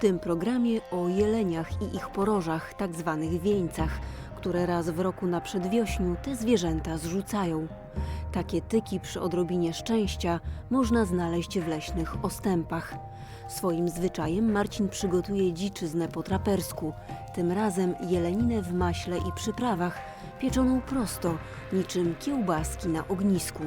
tym programie o jeleniach i ich porożach, tak zwanych wieńcach, które raz w roku na przedwiośniu te zwierzęta zrzucają. Takie tyki przy odrobinie szczęścia można znaleźć w leśnych ostępach. Swoim zwyczajem Marcin przygotuje dziczyznę po trapersku, tym razem jeleninę w maśle i przyprawach, pieczoną prosto, niczym kiełbaski na ognisku.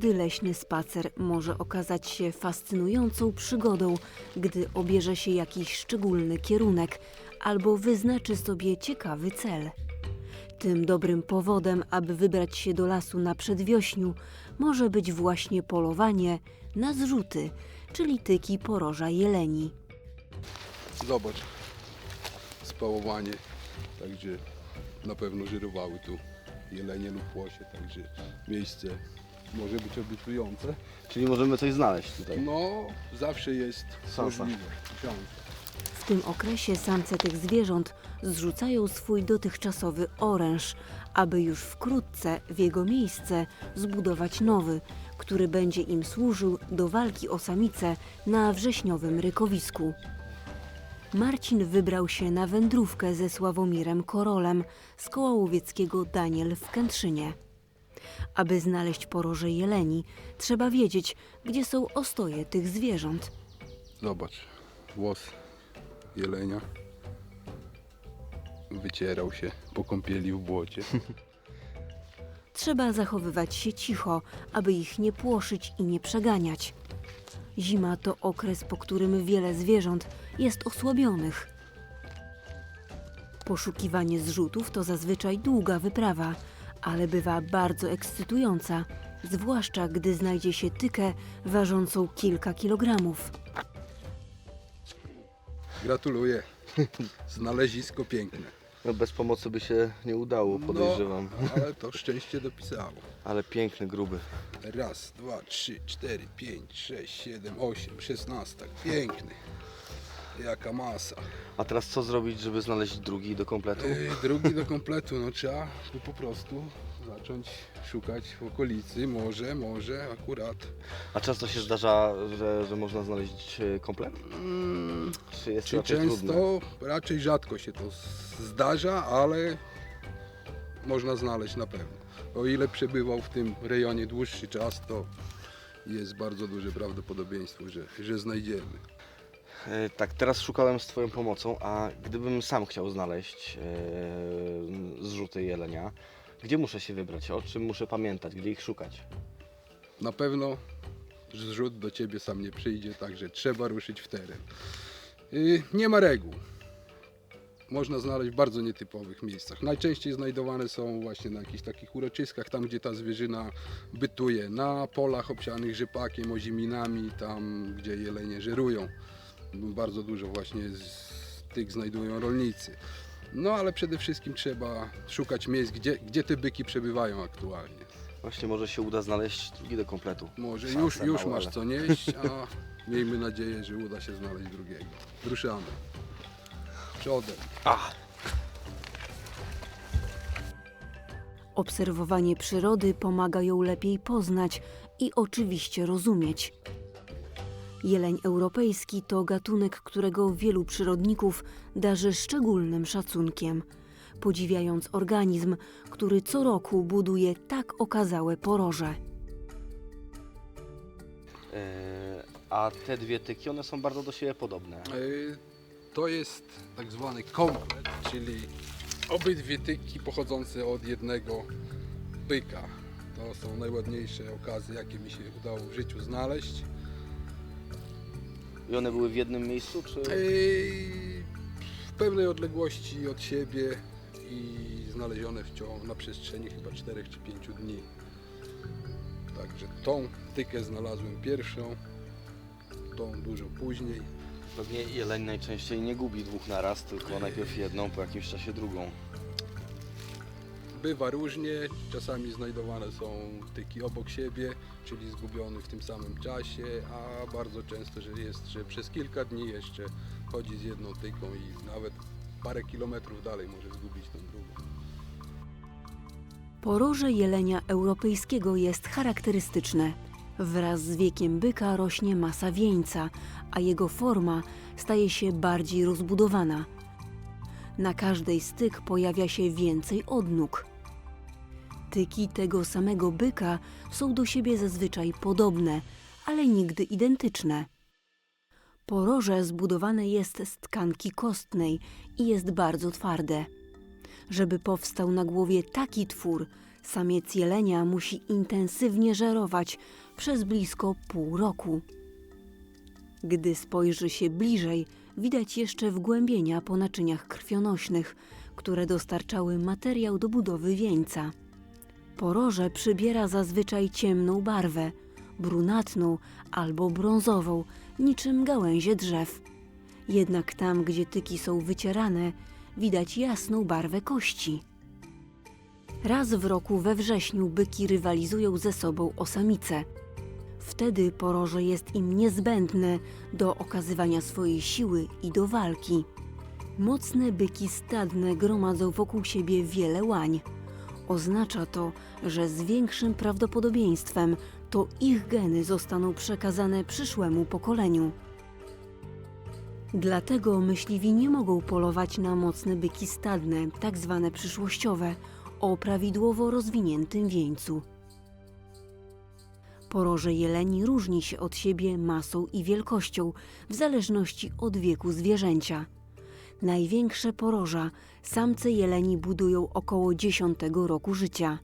Każdy leśny spacer może okazać się fascynującą przygodą, gdy obierze się jakiś szczególny kierunek albo wyznaczy sobie ciekawy cel. Tym dobrym powodem, aby wybrać się do lasu na przedwiośniu, może być właśnie polowanie na zrzuty, czyli tyki poroża jeleni. Zobacz, spałowanie, także na pewno żyrowały tu jelenie lub łosie, także miejsce może być obiecujące. Czyli możemy coś znaleźć tutaj. No, zawsze jest Szansa. Szansa. W tym okresie samce tych zwierząt zrzucają swój dotychczasowy oręż, aby już wkrótce w jego miejsce zbudować nowy, który będzie im służył do walki o samice na wrześniowym rykowisku. Marcin wybrał się na wędrówkę ze Sławomirem Korolem z koła łowieckiego Daniel w Kętrzynie. Aby znaleźć poroże jeleni, trzeba wiedzieć, gdzie są ostoje tych zwierząt. Zobacz, włos jelenia wycierał się po kąpieli w błocie. Trzeba zachowywać się cicho, aby ich nie płoszyć i nie przeganiać. Zima to okres, po którym wiele zwierząt jest osłabionych. Poszukiwanie zrzutów to zazwyczaj długa wyprawa, ale bywa bardzo ekscytująca, zwłaszcza gdy znajdzie się tykę ważącą kilka kilogramów. Gratuluję. Znalezisko piękne. No bez pomocy by się nie udało, podejrzewam. No, ale to szczęście dopisało. Ale piękny, gruby. Raz, dwa, trzy, cztery, pięć, sześć, siedem, osiem, szesnastak. Piękny. Jaka masa. A teraz co zrobić, żeby znaleźć drugi do kompletu? Ej, drugi do kompletu, no trzeba by po prostu zacząć szukać w okolicy, może, może akurat. A często się zdarza, że, że można znaleźć e, komplet? Mm, Czy jest czy raczej trudne? często? Raczej rzadko się to zdarza, ale można znaleźć na pewno. O ile przebywał w tym rejonie dłuższy czas, to jest bardzo duże prawdopodobieństwo, że, że znajdziemy. E, Tak, teraz szukałem z Twoją pomocą, a gdybym sam chciał znaleźć e, zrzuty jelenia, gdzie muszę się wybrać? O czym muszę pamiętać? Gdzie ich szukać? Na pewno zrzut do ciebie sam nie przyjdzie, także trzeba ruszyć w teren. Yy, Nie ma reguł. Można znaleźć w bardzo nietypowych miejscach. Najczęściej znajdowane są właśnie na jakichś takich uroczyskach, tam gdzie ta zwierzyna bytuje, na polach obsianych rzepakiem, oziminami, tam gdzie jelenie żerują. Bardzo dużo właśnie z tych znajdują rolnicy. No ale przede wszystkim trzeba szukać miejsc, gdzie, gdzie te byki przebywają aktualnie. Właśnie może się uda znaleźć drugi do kompletu. Może Szanse już, już małe, masz ale- co nieść, a miejmy nadzieję, że uda się znaleźć drugiego. Ruszamy. Przodem. Obserwowanie przyrody pomaga ją lepiej poznać i oczywiście rozumieć. Jeleń europejski to gatunek, którego wielu przyrodników darzy szczególnym szacunkiem, podziwiając organizm, który co roku buduje tak okazałe poroże. E, a te dwie tyki, one są bardzo do siebie podobne. Y, To jest tak zwany komplet, czyli obydwie tyki pochodzące od jednego byka. To są najładniejsze okazy, jakie mi się udało w życiu znaleźć. I one były w jednym miejscu, czy... W pewnej odległości od siebie i znalezione w ciągu na przestrzeni chyba 4 czy 5 dni. Także tą tykę znalazłem pierwszą, tą dużo później. Pewnie jeleń najczęściej nie gubi dwóch naraz, tylko najpierw jedną, po jakimś czasie drugą. Bywa różnie, czasami znajdowane są tyki obok siebie, czyli zgubione w tym samym czasie, a bardzo często że jest, że przez kilka dni jeszcze chodzi z jedną tyką i nawet parę kilometrów dalej może zgubić tą drugą. Poroże jelenia europejskiego jest charakterystyczne. Wraz z wiekiem byka rośnie masa wieńca, a jego forma staje się bardziej rozbudowana. Na każdej z tyk pojawia się więcej odnóg. Tyki tego samego byka są do siebie zazwyczaj podobne, ale nigdy identyczne. Poroże zbudowane jest z tkanki kostnej i jest bardzo twarde. Żeby powstał na głowie taki twór, samiec jelenia musi intensywnie żerować przez blisko pół roku. Gdy spojrzy się bliżej, widać jeszcze wgłębienia po naczyniach krwionośnych, które dostarczały materiał do budowy wieńca. Poroże przybiera zazwyczaj ciemną barwę, brunatną albo brązową, niczym gałęzie drzew. Jednak tam, gdzie tyki są wycierane, widać jasną barwę kości. Raz w roku we wrześniu byki rywalizują ze sobą o samice. Wtedy poroże jest im niezbędne do okazywania swojej siły i do walki. Mocne byki stadne gromadzą wokół siebie wiele łań. Oznacza to, że z większym prawdopodobieństwem to ich geny zostaną przekazane przyszłemu pokoleniu. Dlatego myśliwi nie mogą polować na mocne byki stadne, tak zwane przyszłościowe, o prawidłowo rozwiniętym wieńcu. Poroże jeleni różni się od siebie masą i wielkością w zależności od wieku zwierzęcia. Największe poroża samce jeleni budują około 10 roku życia.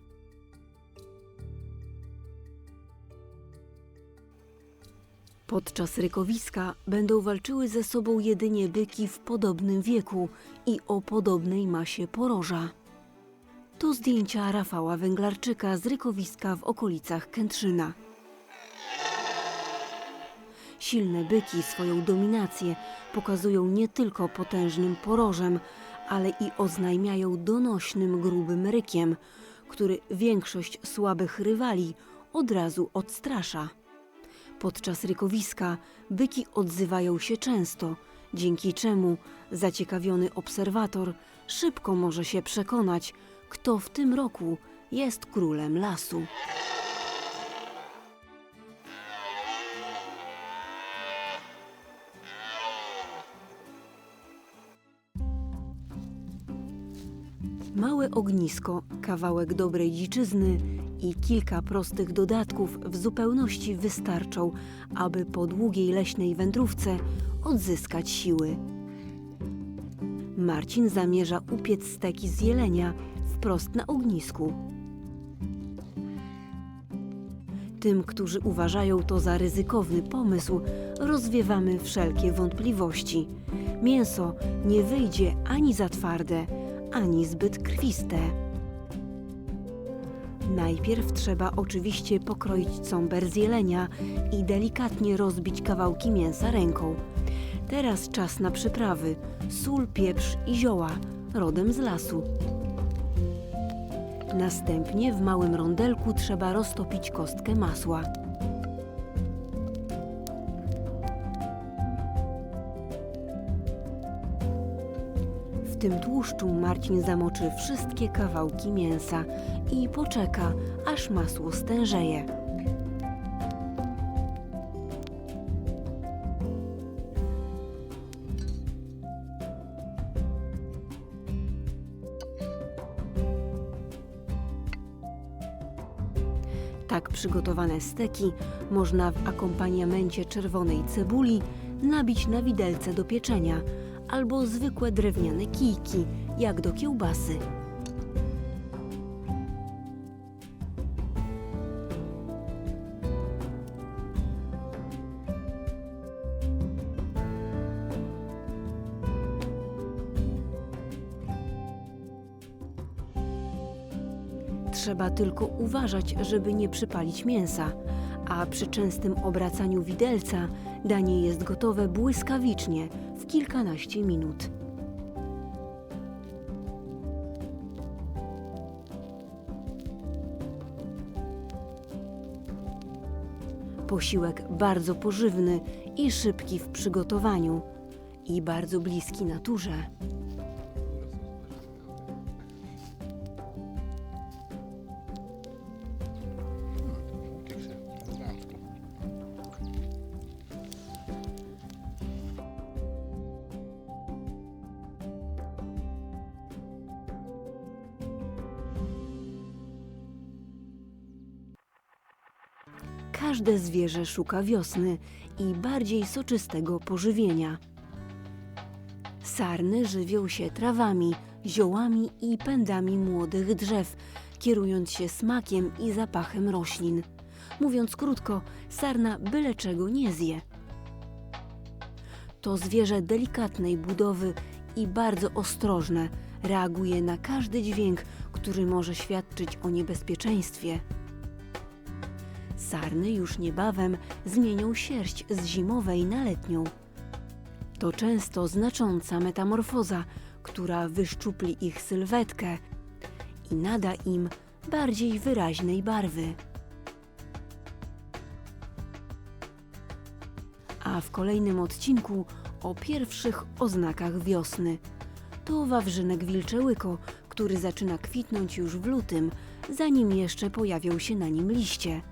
Podczas rykowiska będą walczyły ze sobą jedynie byki w podobnym wieku i o podobnej masie poroża. To zdjęcia Rafała Węglarczyka z rykowiska w okolicach Kętrzyna. Silne byki swoją dominację pokazują nie tylko potężnym porożem, ale i oznajmiają donośnym, grubym rykiem, który większość słabych rywali od razu odstrasza. Podczas rykowiska byki odzywają się często, dzięki czemu zaciekawiony obserwator szybko może się przekonać, kto w tym roku jest królem lasu. Małe ognisko, kawałek dobrej dziczyzny i kilka prostych dodatków w zupełności wystarczą, aby po długiej leśnej wędrówce odzyskać siły. Marcin zamierza upiec steki z jelenia wprost na ognisku. Tym, którzy uważają to za ryzykowny pomysł, rozwiewamy wszelkie wątpliwości. Mięso nie wyjdzie ani za twarde, ani zbyt krwiste. Najpierw trzeba oczywiście pokroić cąber z jelenia i delikatnie rozbić kawałki mięsa ręką. Teraz czas na przyprawy: sól, pieprz i zioła, rodem z lasu. Następnie w małym rondelku trzeba roztopić kostkę masła. Tym tłuszczu Marcin zamoczy wszystkie kawałki mięsa i poczeka, aż masło stężeje. Tak przygotowane steki można w akompaniamencie czerwonej cebuli nabić na widelce do pieczenia albo zwykłe drewniane kijki, jak do kiełbasy. Trzeba tylko uważać, żeby nie przypalić mięsa, a przy częstym obracaniu widelca danie jest gotowe błyskawicznie w kilkanaście minut. Posiłek bardzo pożywny i szybki w przygotowaniu i bardzo bliski naturze. Każde zwierzę szuka wiosny i bardziej soczystego pożywienia. Sarny żywią się trawami, ziołami i pędami młodych drzew, kierując się smakiem i zapachem roślin. Mówiąc krótko, sarna byle czego nie zje. To zwierzę delikatnej budowy i bardzo ostrożne. Reaguje na każdy dźwięk, który może świadczyć o niebezpieczeństwie. Sarny już niebawem zmienią sierść z zimowej na letnią. To często znacząca metamorfoza, która wyszczupli ich sylwetkę i nada im bardziej wyraźnej barwy. A w kolejnym odcinku o pierwszych oznakach wiosny. To wawrzynek wilczełyko, który zaczyna kwitnąć już w lutym, zanim jeszcze pojawią się na nim liście.